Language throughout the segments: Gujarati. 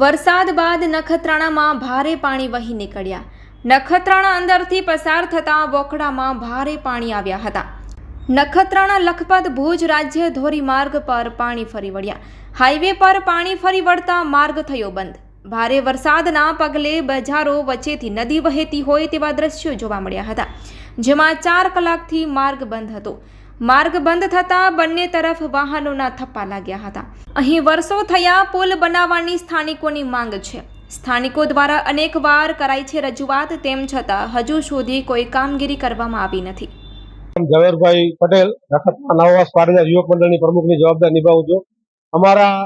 વરસાદ બાદ નખત્રાણામાં ભારે પાણી વહી નીકળ્યા. નખત્રાણા અંદરથી પસાર થતા વોકડામાં ભારે પાણી આવ્યા હતા. નખત્રાણા લખપત ભુજ રાજ્ય ધોરીમાર્ગ પર પાણી ફરી વળ્યા. હાઈવે પર પાણી ફરી વળતા માર્ગ થયો બંધ. ભારે વરસાદના પગલે બજારો વચ્ચેથી નદી વહેતી હોય તેવા દ્રશ્યો જોવા મળ્યા હતા, જેમાં ચાર કલાકથી માર્ગ બંધ હતો. માર્ગ બંધ થતાં બંને તરફ વાહનોના થપ્પા લાગ્યા હતા. અહીં વર્ષો થયા પુલ બનાવવાની સ્થાનિકોની માંગ છે. સ્થાનિકો દ્વારા અનેકવાર કરાઈ છે રજૂઆત, તેમ છતાં હજુ સુધી કોઈ કામગીરી કરવામાં આવી નથી. ઝવેરભાઈ પટેલ નખત્રા નવાવાસ પાટીદાર યુવક મંડળની પ્રમુખની જવાબદારી નિભાવું છું. અમારા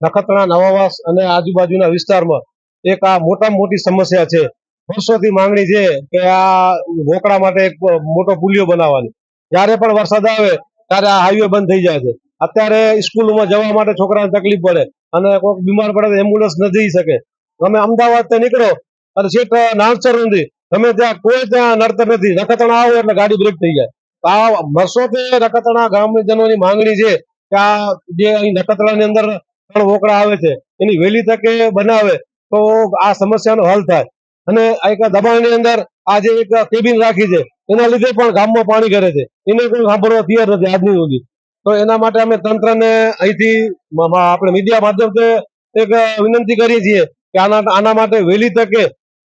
નખત્રાણા નવાવાસ અને આજુબાજુના વિસ્તારમાં એક આ મોટામાં મોટી સમસ્યા છે. વર્ષોથી માંગણી છે કે આ વોકડા માટે એક મોટો પુલિયો બનાવવાની. જ્યારે પણ વરસાદ આવે, ત્યારે આ હાઈવે બંધ થઈ જાય છે. અત્યારે સ્કૂલમાં જવા માટે છોકરાને તકલીફ પડે અને કોઈક બીમાર પડે તો એમ્બ્યુલન્સ ન જઈ શકે. તમે અમદાવાદ ત્યાં નીકળો, અને સીટ નાનસર નથી. તમે ત્યાં, કોઈ ત્યાં નડતર નથી. રખતણા આવો એટલે ગાડી બ્રેક થઈ જાય. આ વર્ષોથી નખત્રાણા ગામજનોની માંગણી છે કે આ જે અહીં નખત્રાણાની અંદર ત્રણ વોકડા આવે છે, એની વહેલી તકે બનાવે તો આ સમસ્યાનો હલ થાય. અને એક દબાણની અંદર આ જે એક કેબિન રાખી છે. એના લીધે પણ ગામમાં પાણી કરે છે. એને કોઈ સાંભળવા તૈયાર નથી આજની સુધી. તો એના માટે અમે તંત્રને અહીંથી આપણે મીડિયા માધ્યમથી એક વિનંતી કરીએ છીએ કે આના આના માટે વહેલી તકે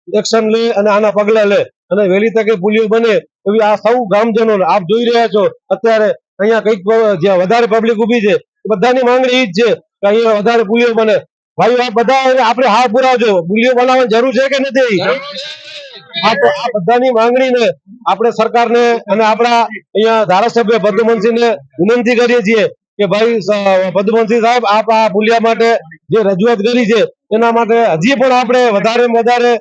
એક્શન લે અને આના પગલા લે. અને વહેલી તકે પુલિયો બને એવી આ સૌ ગ્રામજનો આપ જોઈ રહ્યા છો. અત્યારે અહીંયા કંઈક જ્યાં વધારે પબ્લિક ઊભી છે બધાની માંગણી એ જ છે કે અહીંયા વધારે પુલિયો બને. ભાઈ આ બધા આપણે હા પુરાવજો. પુલિયો બનાવવાની જરૂર છે કે નથી? હા તો આ આપણે સરકારને અને આપણા અહીંયા ધારાસભ્ય પદ્મસિંહને વિનંતી કરીએ છીએ કે ભાઈ, સ- સાહેબ, આપ આ પુલિયા માટે જે રજૂઆત કરી છે, એના માટે હજી પણ આપણે વધારે વધારે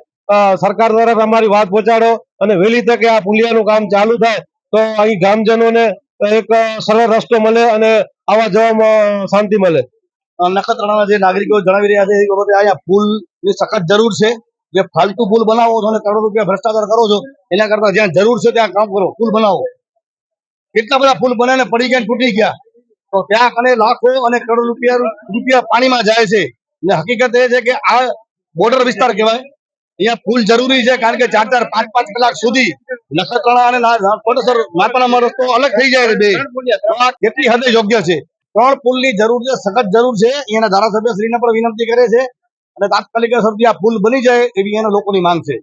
સરકાર દ્વારા અમારી વાત પહોંચાડો અને વહેલી તકે આ પુલિયાનું કામ ચાલુ થાય તો અહીં ગામજનોને એક સરળ રસ્તો મળે અને આવવા જવામાં શાંતિ મળે. નખત્રાણાના જે નાગરિકો જણાવી રહ્યા છે, એ બાબતે અહીંયા પુલની સખત જરૂર છે. જે ફાલતુ પુલ બનાવો છો અને કરોડો રૂપિયા ભ્રષ્ટાચાર કરો છો, એના કરતા જ્યાં જરૂર છે ત્યાં કામ કરો, પુલ બનાવો. કેટલા બધા પુલ બને પડી ગયા તૂટી ગયા. તો ત્યાં કને લાખો અને કરોડો રૂપિયા રૂપિયા પાણીમાં જાય છે. અને હકીકત એ છે કે આ બોર્ડર વિસ્તાર કહેવાય. અહીંયા પુલ જરૂરી છે કારણ કે ચાર ચાર, પાંચ પાંચ કલાક સુધી નખત્રાણા અને ના- કોટેશ્વર માતાનામાં રસ્તો અલગ થઈ જાય બે. કેટલી હદે યોગ્ય છે? ત્રણ પુલની જરૂર છે, સખત જરૂર છે. એના ધારાસભ્ય શ્રીને પણ વિનંતી કરે છે. અને તાત્કાલિક અસરથી આ પુલ બની જાય એવી એના લોકોની માંગ છે.